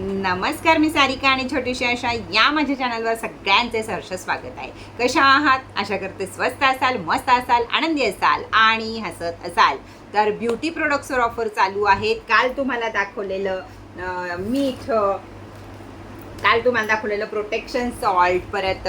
नमस्कार मी सारिका आणि छोटीशी आशा या माझ्या चॅनलवर सगळ्यांचे सहर्ष स्वागत आहे. कशा आहात? आशा करते स्वस्त असाल मस्त असाल आनंदी असाल आणि हसत असाल. तर ब्युटी प्रोडक्ट्सवर ऑफर चालू आहेत. काल तुम्हाला दाखवलेलं मीठ काल तुम्हाला दाखवलेलं प्रोटेक्शन सॉल्ट परत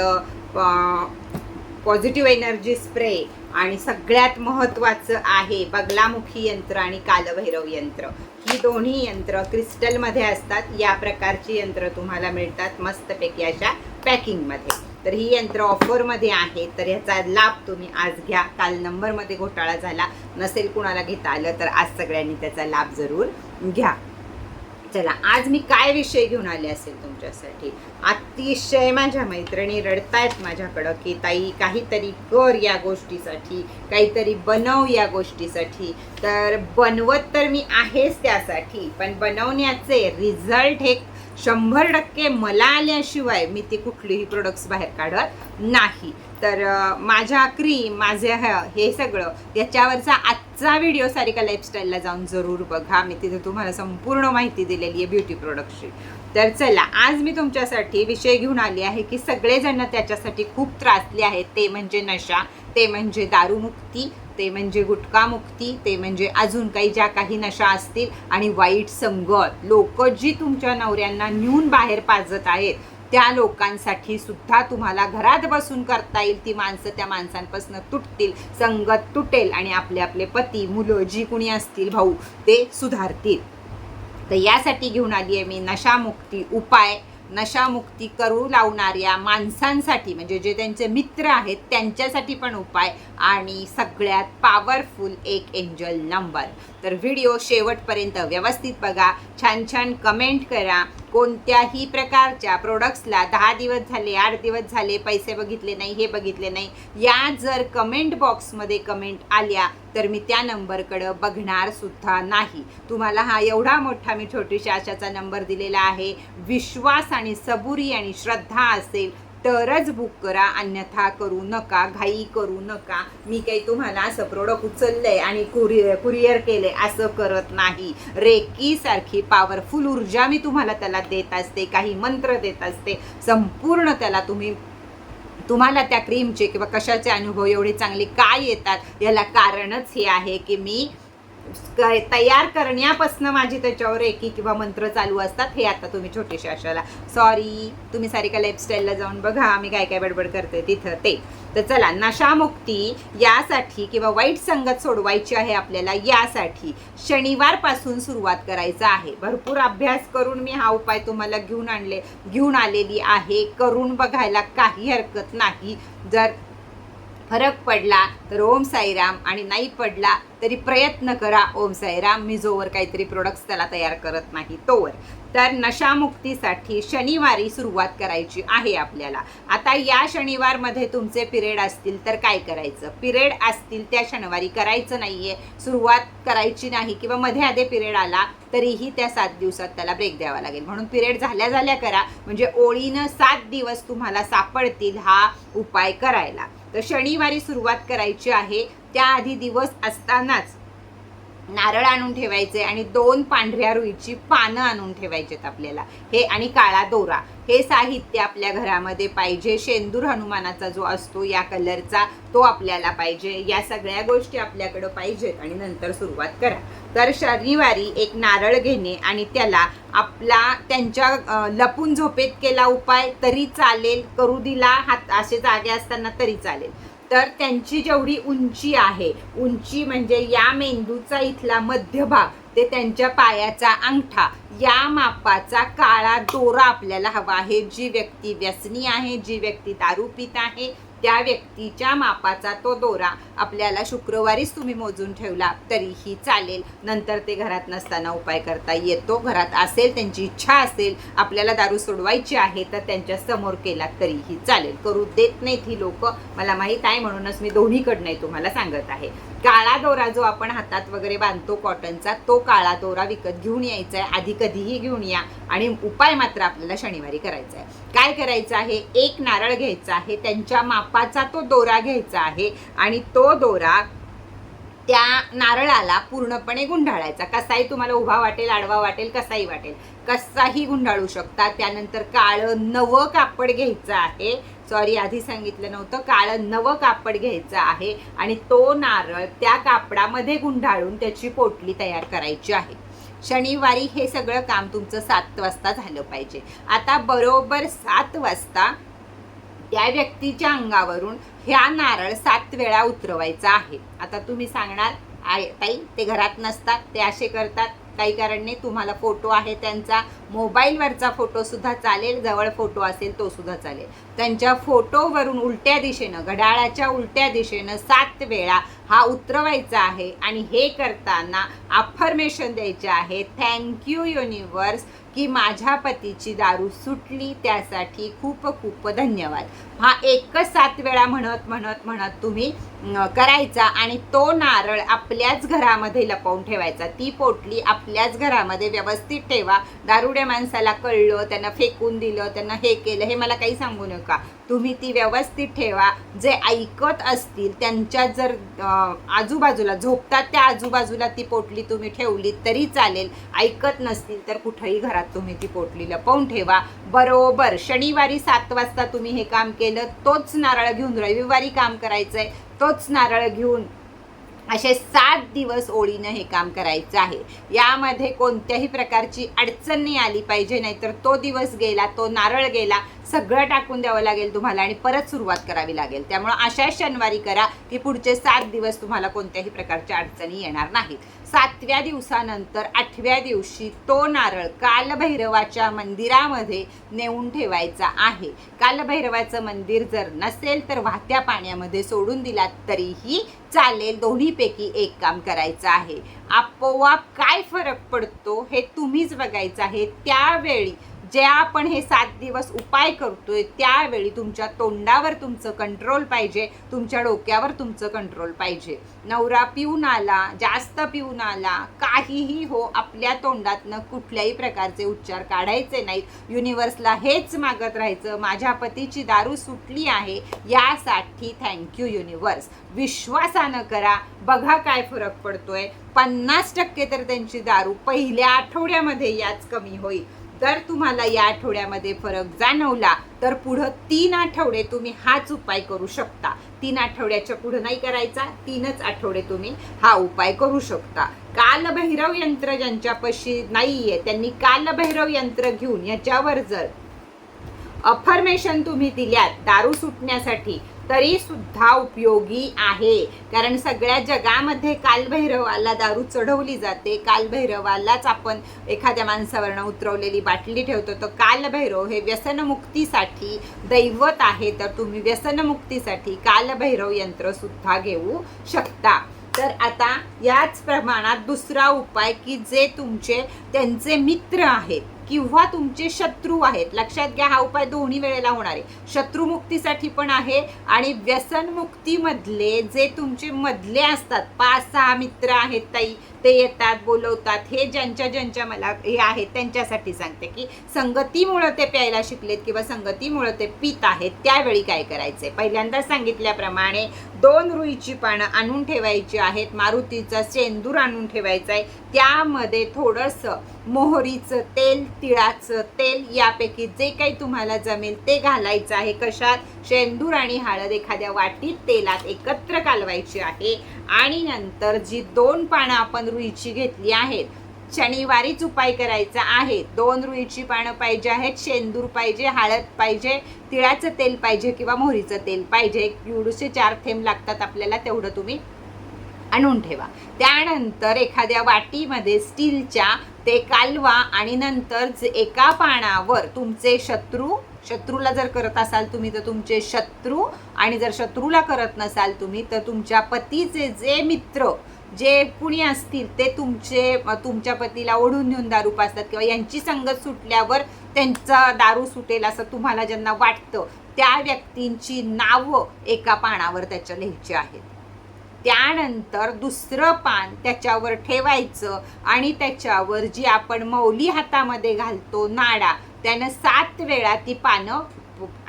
पॉझिटिव्ह एनर्जी स्प्रे आणि सगळ्यात महत्त्वाचं आहे बगलामुखी यंत्र आणि कालभैरव यंत्र. ही दोन्ही यंत्र क्रिस्टलमध्ये असतात. या प्रकारची यंत्र तुम्हाला मिळतात मस्तपैकी अशा पॅकिंगमध्ये. तर ही यंत्र ऑफरमध्ये आहे. तर याचा लाभ तुम्ही आज घ्या. काल नंबरमध्ये घोटाळा झाला. नसेल कुणाला घेता आलं तर आज सगळ्यांनी त्याचा लाभ जरूर घ्या. चला आज मी काय विषय घेऊन आले असेल तुमच्यासाठी? अतिशय माझ्या मैत्रिणी रडतायत माझ्याकडं की ताई काहीतरी कर या गोष्टीसाठी काहीतरी बनव या गोष्टीसाठी. तर बनवत तर मी आहेच त्यासाठी पण बनवण्याचे रिझल्ट हे शंभर टक्के मला आल्याशिवाय मी ती कुठलीही प्रोडक्ट्स बाहेर काढत नाही. तर माझ्या क्रीम माझे ह- हे सगळं याच्यावरचा आजचा व्हिडिओ सारिका लाईफस्टाईलला जाऊन जरूर बघा. मी तिथे तुम्हाला संपूर्ण माहिती दिलेली आहे ब्युटी प्रोडक्टची तर चला आज मी तुमच्यासाठी विषय घेऊन आली आहे की सगळेजण त्याच्यासाठी खूप त्रासले आहेत. ते म्हणजे नशा ते म्हणजे दारूमुक्ती ते म्हणजे गुटखामुक्ती ते म्हणजे अजून काही ज्या काही नशा असतील आणि वाईट संगत. लोक जी तुमच्या नवऱ्यांना नेऊन बाहेर पाजत आहेत त्या लोकांसाठी सुद्धा तुम्हाला घरात बसून करता येईल. ती माणसं त्या माणसांपासून तुटतील संगत तुटेल आणि आपले आपले पती मुलं जी कुणी असतील भाऊ ते सुधारतील. तर यासाठी घेऊन आली आहे मी नशामुक्ती उपाय. नशामुक्ती करू लावणाऱ्या माणसांसाठी म्हणजे जे त्यांचे मित्र आहेत त्यांच्यासाठी पण उपाय आणि सगळ्यात पॉवरफुल एक एंजल नंबर तर व्हिडिओ शेवटपर्यंत व्यवस्थित बघा छान छान कमेंट करा. कोणत्याही प्रकारच्या प्रोडक्ट्सला दहा दिवस झाले आठ दिवस झाले पैसे बघितले नाही हे बघितले नाही या जर कमेंट बॉक्समध्ये कमेंट आल्या तर मी त्या नंबरकडं बघणार सुद्धा नाही. तुम्हाला हा एवढा मोठा मी छोटीशा आशाचा नंबर दिलेला आहे. विश्वास आणि सबुरी आणि श्रद्धा असेल तरच बुक करा अन्यथा करू नका घाई करू नका. मी काही तुम्हाला असं प्रोडक्ट उचललंय आणि कुरिअर कुरिअर केलंय असं करत नाही. रेकीसारखी पॉवरफुल ऊर्जा मी तुम्हाला त्याला देत असते काही मंत्र देत असते. संपूर्ण त्याला तुम्ही तुम्हाला त्या क्रीमचे किंवा कशाचे अनुभव एवढे चांगले काय येतात? याला कारणच हे आहे की मी तयार करण्यापासून माझी त्याच्यावर एकी किंवा मंत्र चालू असतात हे आता तुम्ही छोटेसे अशाला सॉरी तुम्ही सारिका लाईफस्टाईलला जाऊन बघा मी काय काय बडबड करते तिथं ते. तर चला नशामुक्ती यासाठी किंवा वाईट संगत सोडवायची आहे आपल्याला यासाठी शनिवारपासून सुरुवात करायचं आहे. भरपूर अभ्यास करून मी हा उपाय तुम्हाला घेऊन आणले घेऊन आलेली आहे. करून बघायला काही हरकत नाही. जर फरक पडला तर ओम साईराम आणि नाही पडला तरी प्रयत्न करा ओम साईराम. मी जोवर काहीतरी प्रोडक्ट्स त्याला तयार करत नाही तोवर. तर नशामुक्तीसाठी शनिवारी सुरुवात करायची आहे आपल्याला. आता या शनिवारमध्ये तुमचे पिरियड असतील तर काय करायचं? पिरियड असतील त्या शनिवारी करायचं नाही आहे सुरुवात करायची नाही किंवा मध्ये आधे पिरियड आला तरीही त्या सात दिवसात त्याला ब्रेक द्यावा लागेल. म्हणून पिरियड झाल्या झाल्या करा. म्हणजे ओळीनं सात दिवस तुम्हाला सापडतील हा उपाय करायला. तर शनिवारी सुरुवात करायची आहे. त्याआधी दिवस असतानाच नारळ आणून ठेवायचे आणि दोन पांढऱ्या रुईची पानं आणून ठेवायचेत आपल्याला. हे आणि काळा दोरा. हे साहित्य आपल्या घरामध्ये पाहिजे. शेंदूर हनुमानाचा जो असतो या कलरचा तो आपल्याला पाहिजे. या सगळ्या गोष्टी आपल्याकडं पाहिजेत आणि नंतर सुरुवात करा. तर शनिवारी एक नारळ घेणे आणि त्याला आपला त्यांच्या लपून झोपेत केला उपाय तरी चालेल. करू दिला हात असे जागे असताना तरी चालेल. तर त्यांची जेवढी उंची आहे उंची म्हणजे या मेंदूचा इथला मध्यभाग. ते त्यांच्या पायाचा अंगठा या मापाचा काळा दोरा आपल्याला हवा आहे. जी व्यक्ती व्यसनी आहे जी व्यक्ती दारू पित आहे त्या व्यक्तीच्या मापाचा तो दोरा. आपल्याला शुक्रवारीच तुम्ही मोजून ठेवला तरीही चालेल. नंतर ते घरात नसताना उपाय करता येतो. घरात असेल त्यांची इच्छा असेल आपल्याला दारू सोडवायची आहे तर त्यांच्यासमोर केला तरीही चालेल. करू देत नाहीत ही लोक. मला माहीत आहे म्हणूनच मी दोन्हीकडनं तुम्हाला सांगत आहे. काळा दोरा जो आपण हातात वगैरे बांधतो कॉटनचा तो काळा दोरा विकत घेऊन यायचा आहे आधी कधीही घेऊन या. आणि उपाय मात्र आपल्याला शनिवारी करायचा आहे काय करायचं आहे? एक नारळ घ्यायचा आहे. त्यांच्या मापाचा तो दोरा घ्यायचा आहे. आणि तो दोरा त्या नारळाला पूर्णपणे गुंडाळायचा. कसाही तुम्हाला उभा वाटेल आडवा वाटेल कसाही वाटेल. कसाही गुंडाळू शकता. त्यानंतर काळं नवं कापड घ्यायचं आहे. सॉरी आधी सांगितलं नव्हतं. काळं नवं कापड घ्यायचं आहे आणि तो नारळ त्या कापडामध्ये गुंडाळून त्याची पोटली तयार करायची आहे. शनिवारी हे सगळं काम तुमचं सात वाजता झालं पाहिजे. आता बरोबर सात वाजता त्या व्यक्तीच्या अंगावरून ह्या नारळ सात वेळा उतरवायचा आहे. आता तुम्ही सांगणार आहे ताई ते घरात नसतात ते असे करतात. काही कारण नाही तुम्हाला फोटो आहे त्यांचा मोबाईलवरचा फोटो सुद्धा चालेल जवळ फोटो असेल तो सुद्धा चालेल. त्यांच्या फोटोवरून उलट्या दिशेनं घड्याळाच्या उलट्या दिशेनं सात वेळा हा उतरवायचा आहे आणि हे करताना अफर्मेशन द्यायचे आहे थँक्यू युनिवर्स की माझ्या पतीची दारू सुटली त्यासाठी खूप खूप धन्यवाद. हा एकच सात वेळा म्हणत म्हणत म्हणत तुम्ही करायचा आणि तो नारळ आपल्याच घरामध्ये लपवून ठेवायचा. ती पोटली आपल्याच घरामध्ये व्यवस्थित ठेवा. दारुड्या माणसाला कळलं त्यांना फेकून दिलं त्यांना हे केलं हे मला काही सांगू नका. तुम्ही ती व्यवस्थित ठेवा. जे ऐकत असतील त्यांच्या जर आजूबाजूला झोपतात त्या आजूबाजूला ती पोटली तुम्ही ठेवली तरी चालेल. ऐकत नसतील तर कुठंही घरात तुम्ही ती पोटली लपवून ठेवा. बरोबर शनिवारी सात वाजता तुम्ही हे काम केलं तोच नारळ घेऊन रविवारी काम करायचंय. तोच नारळ घेऊन असे सात दिवस ओळीनं हे काम करायचं आहे. यामध्ये कोणत्याही प्रकारची अडचण नाही आली पाहिजे नाहीतर तो दिवस गेला तो नारळ गेला सगळं टाकून द्यावं लागेल तुम्हाला आणि परत सुरुवात करावी लागेल. त्यामुळं अशा शनिवारी करा की पुढचे सात दिवस तुम्हाला कोणत्याही प्रकारच्या अडचणी येणार नाहीत. सातव्या दिवसानंतर आठव्या दिवशी तो नारळ कालभैरवाच्या मंदिरामध्ये नेऊन ठेवायचा आहे. कालभैरवाचं मंदिर जर नसेल तर वाहत्या पाण्यामध्ये सोडून दिलात तरीही चालेल दोन्हीपैकी एक काम करायचं आहे. आपोआप काय फरक पडतो हे तुम्हीच बघायचं आहे. त्यावेळी जे आपण हे सात दिवस उपाय करतोय त्यावेळी तुमच्या तोंडावर तुमचं कंट्रोल पाहिजे तुमच्या डोक्यावर तुमचं कंट्रोल पाहिजे. नवरा पिऊन आला जास्त पिऊन आला काहीही हो आपल्या तोंडातनं कुठल्याही प्रकारचे उच्चार काढायचे नाहीत. युनिवर्सला हेच मागत राहायचं माझ्या पतीची दारू सुटली आहे यासाठी थँक्यू युनिवर्स विश्वासानं करा बघा काय फरक पडतोय. पन्नास टक्के तर त्यांची दारू पहिल्या आठवड्यामध्ये याच कमी होईल. जर तुम्हाला या आठवड्यामध्ये फरक जाणवला तर पुढं तीन आठवडे तुम्ही हाच उपाय करू शकता. तीन आठवड्याच्या पुढं नाही करायचा तीनच आठवडे तुम्ही हा उपाय करू शकता. कालभैरव यंत्र ज्यांच्यापाशी नाहीये त्यांनी कालभैरव यंत्र घेऊन याच्यावर जर अफर्मेशन तुम्ही दिल्यात दारू सुटण्यासाठी तरी सुद्धा उपयोगी आहे. कारण सगळ्या जगामध्ये कालभैरवाला दारू चढवली जाते. कालभैरवालाच आपण एखाद्या माणसावरनं उतरवलेली बाटली ठेवतो. तर कालभैरव हे व्यसनमुक्तीसाठी दैवत आहे. तर तुम्ही व्यसनमुक्तीसाठी कालभैरव यंत्र सुद्धा घेऊ शकता. तर आता याच प्रमाणात दुसरा उपाय की जे तुमचे त्यांचे मित्र आहेत. किंवा तुमचे शत्रू आहेत. लक्षात घ्या हा उपाय दोन्ही वेळेला होणार आहे. शत्रुमुक्तीसाठी पण आहे आणि व्यसनमुक्तीमधले जे तुमचे मधले असतात पाच सहा मित्र आहेत ताई ते येतात बोलवतात. हे ज्यांच्या ज्यांच्या मला हे आहेत त्यांच्यासाठी सांगते की संगतीमुळं ते प्यायला शिकलेत किंवा संगतीमुळं ते पित आहेत त्यावेळी काय करायचं आहे पहिल्यांदा सांगितल्याप्रमाणे दोन रुईची पानं आणून ठेवायची आहेत मारुतीचा सेंदूर आणून ठेवायचा आहे त्यामध्ये थोडंसं मोहरीचं तेल तिळाचं तेल यापैकी जे काही तुम्हाला जमेल ते घालायचं आहे. कशात? शेंदूर आणि हळद एखाद्या वाटीत तेलात एकत्र कालवायची आहे. आणि नंतर जी दोन पानं आपण रुईची घेतली आहेत शनिवारीच उपाय करायचा आहे. दोन रुईची पानं पाहिजे आहेत शेंदूर पाहिजे हळद पाहिजे तिळाचं तेल पाहिजे किंवा मोहरीचं तेल पाहिजे. दीडशे चार थेंब लागतात आपल्याला तेवढं तुम्ही आणून ठेवा. त्यानंतर एखाद्या वाटीमध्ये स्टीलच्या ते कालवा आणि नंतर जे एका पानावर तुमचे शत्रू शत्रूला जर करत असाल तुम्ही तर तुमचे शत्रू आणि जर शत्रूला करत नसाल तुम्ही तर तुमच्या पतीचे जे मित्र जे कुणी असतील ते तुमचे तुमच्या पतीला ओढून नेऊन दारू पाजतात किंवा यांची संगत सुटल्यावर त्यांचा दारू सुटेल असं तुम्हाला ज्यांना वाटतं त्या व्यक्तींची नावं एका पानावर त्याच्या लिहायची आहेत. त्यानंतर दुसरं पान त्याच्यावर ठेवायचं आणि त्याच्यावर जी आपण मौली हातामध्ये घालतो नाडा त्यानं सात वेळा ती पानं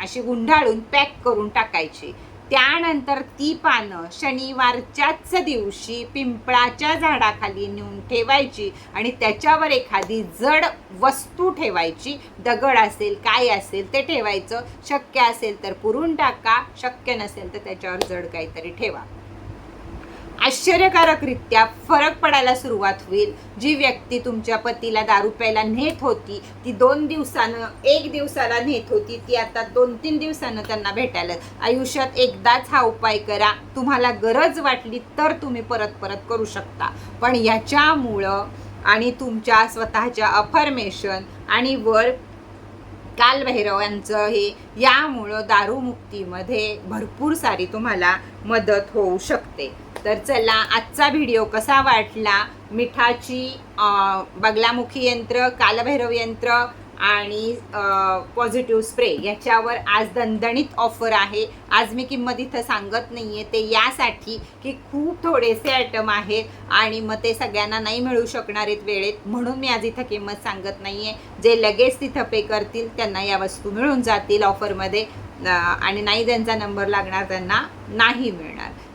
अशी गुंडाळून पॅक करून टाकायची. त्यानंतर ती पानं शनिवारच्याच दिवशी पिंपळाच्या झाडाखाली नेऊन ठेवायची आणि त्याच्यावर एखादी जड वस्तू ठेवायची. दगड असेल काय असेल ते ठेवायचं. शक्य असेल तर पुरून टाका शक्य नसेल तर त्याच्यावर जड काहीतरी ठेवा. आश्चर्यकारकरित्या फरक पडायला सुरुवात होईल. जी व्यक्ती तुमच्या पतीला दारू प्यायला नेत होती ती दोन दिवसानं एक दिवसाला नेत होती ती आता दोन तीन दिवसानं त्यांना भेटायला. आयुष्यात एकदाच हा उपाय करा. तुम्हाला गरज वाटली तर तुम्ही परत परत करू शकता. पण याच्यामुळं आणि तुमच्या स्वतःच्या अफर्मेशन आणि वर कालभैरवांचं हे यामुळं दारूमुक्तीमध्ये भरपूर सारी तुम्हाला मदत होऊ शकते. तर चला आजचा व्हिडिओ कसा वाटला? मिठाची बगलामुखी यंत्र कालभैरव यंत्र आणि पॉझिटिव्ह स्प्रे याच्यावर आज दणदणीत ऑफर आहे. आज मी किंमत इथं सांगत नाही आहे ते यासाठी की खूप थोडेसे आयटम आहेत आणि मग ते सगळ्यांना नाही मिळू शकणार आहेत वेळेत. म्हणून मी आज इथं किंमत सांगत नाही आहे जे लगेच तिथं पे करतील त्यांना या वस्तू मिळून जातील ऑफरमध्ये आणि नाही ज्यांचा नंबर लागणार त्यांना नाही मिळणार.